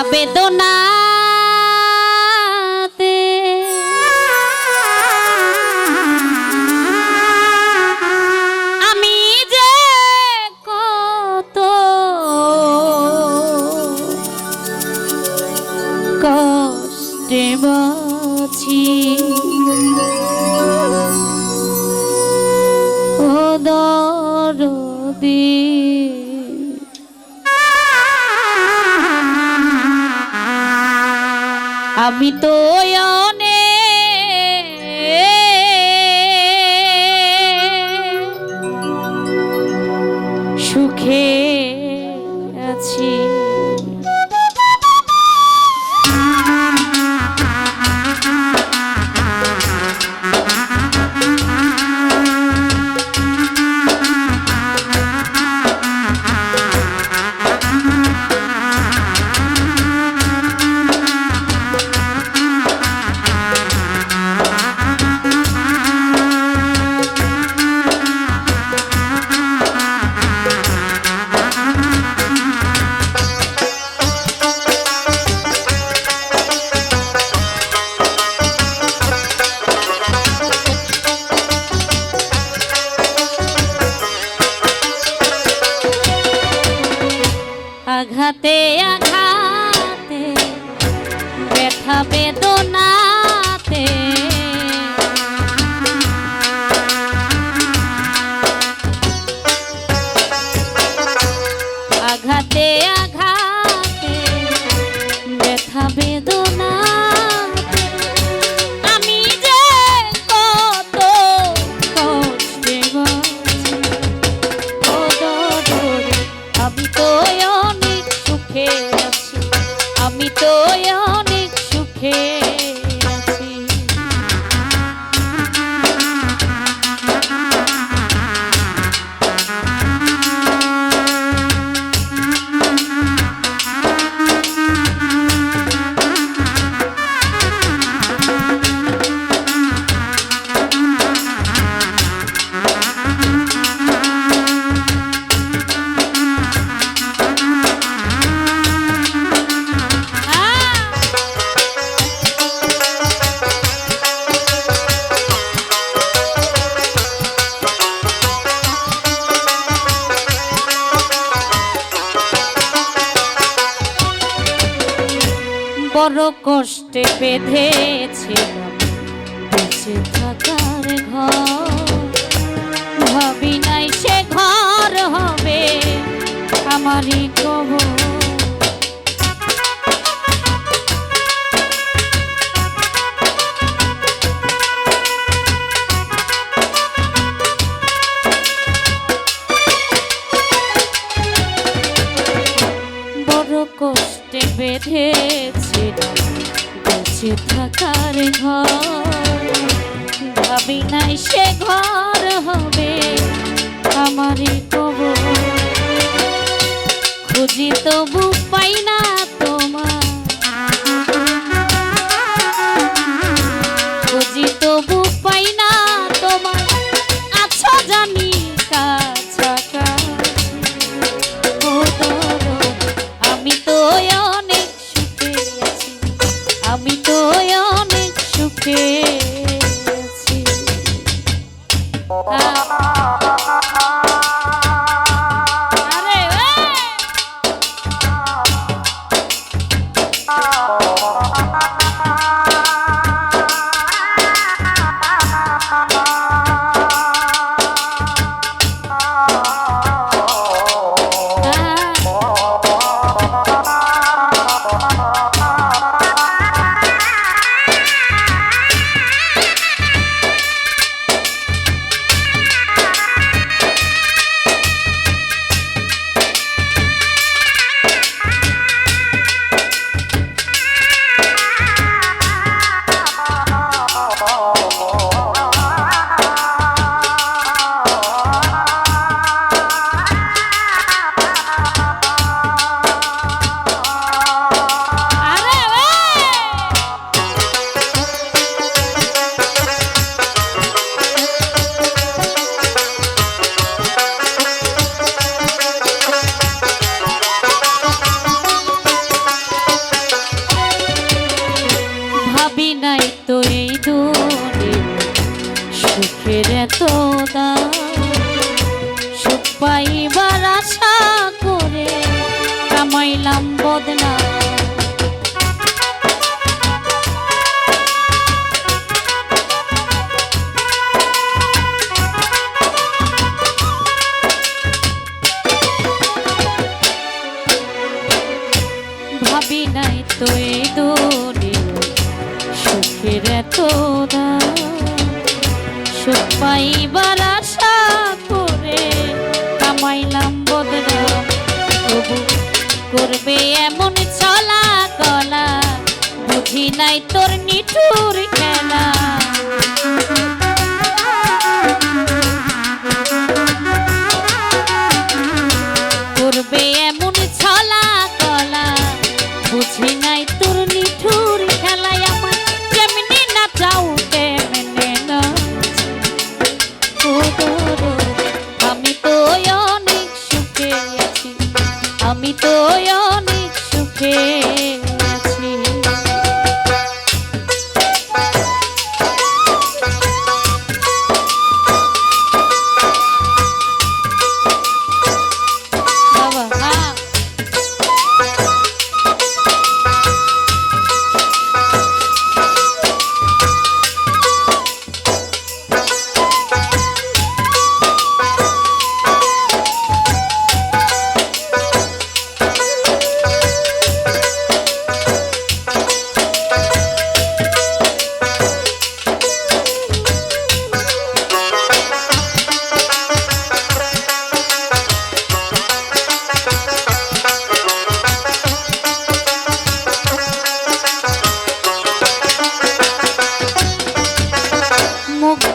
ব্যথা বেদনা আমি যে কত কষ্টে বাছি। আমি তো অনে। সুখে আছি। আঘাতে আঘাতে ব্যথা বেদনাতে। আঘাতে আঘাতে বড় কষ্টে বেঁধেছিল। বেঁচে থাকার ঘর। ভাবি নাই সে ঘর হবে। আমারই কবর। খুঁজি তবু পাই না তোমার। খুঁজি তবু পাই না তোমার। আছো জানি আমি তো অনেক সুখে আমি তো অনেক সুখে আছি। সুখের এত দাম সুখ পাইবার আশা করে কামাইলাম বদনা ভাবি নাই তো এই দুনিয়া এত দাম সুখ পাইবার আশা করে কামাইলাম বদনাম তবু করবে এমন চলা কলা, বুঝি নাই তোর নিঠুর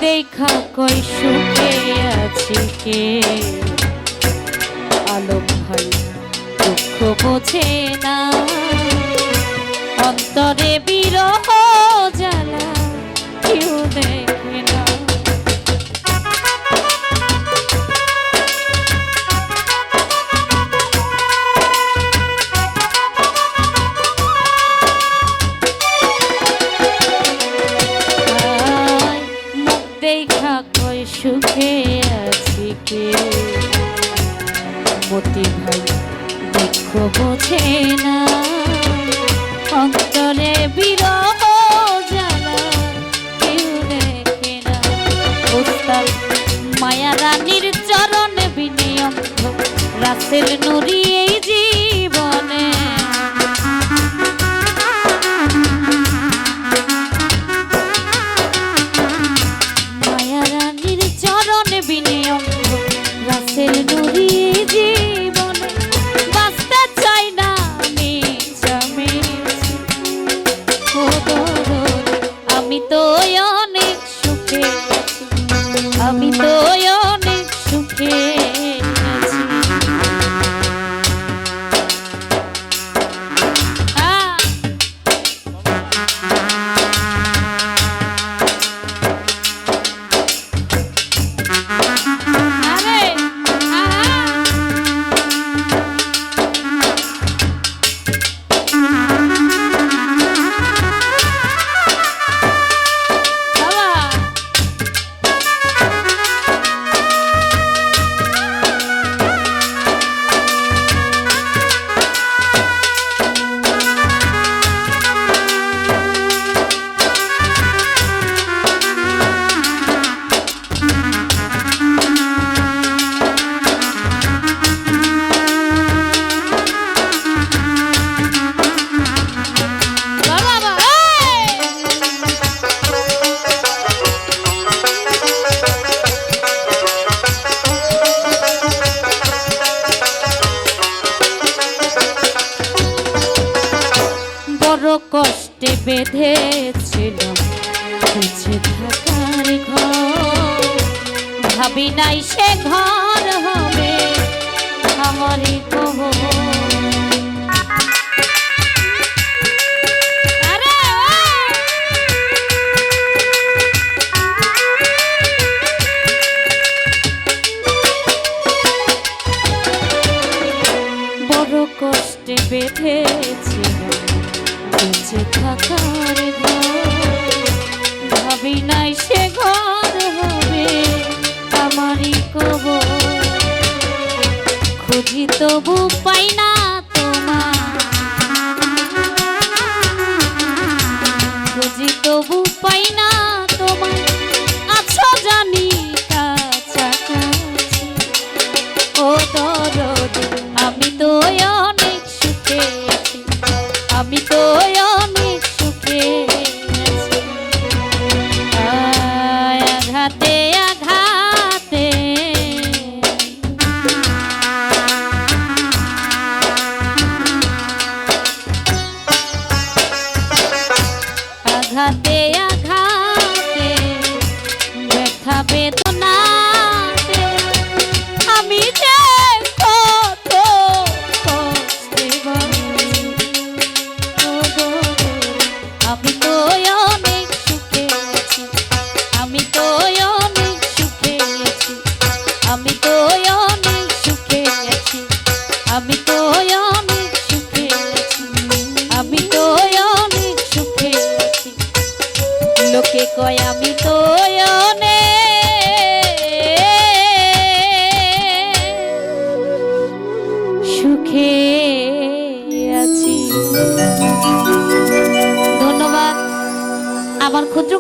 দেখা কই সুখে আছি কে? আলম ভাই দুঃখ বোঝে না। অন্তরে বিরহ রাসেল নুরি বেঁধেছিলাম। বেঁচে থাকার ঘর ভাবি নাই সে ঘর। কয় আমি তো অনেক সুখে আছি। আমার ক্ষুদ্র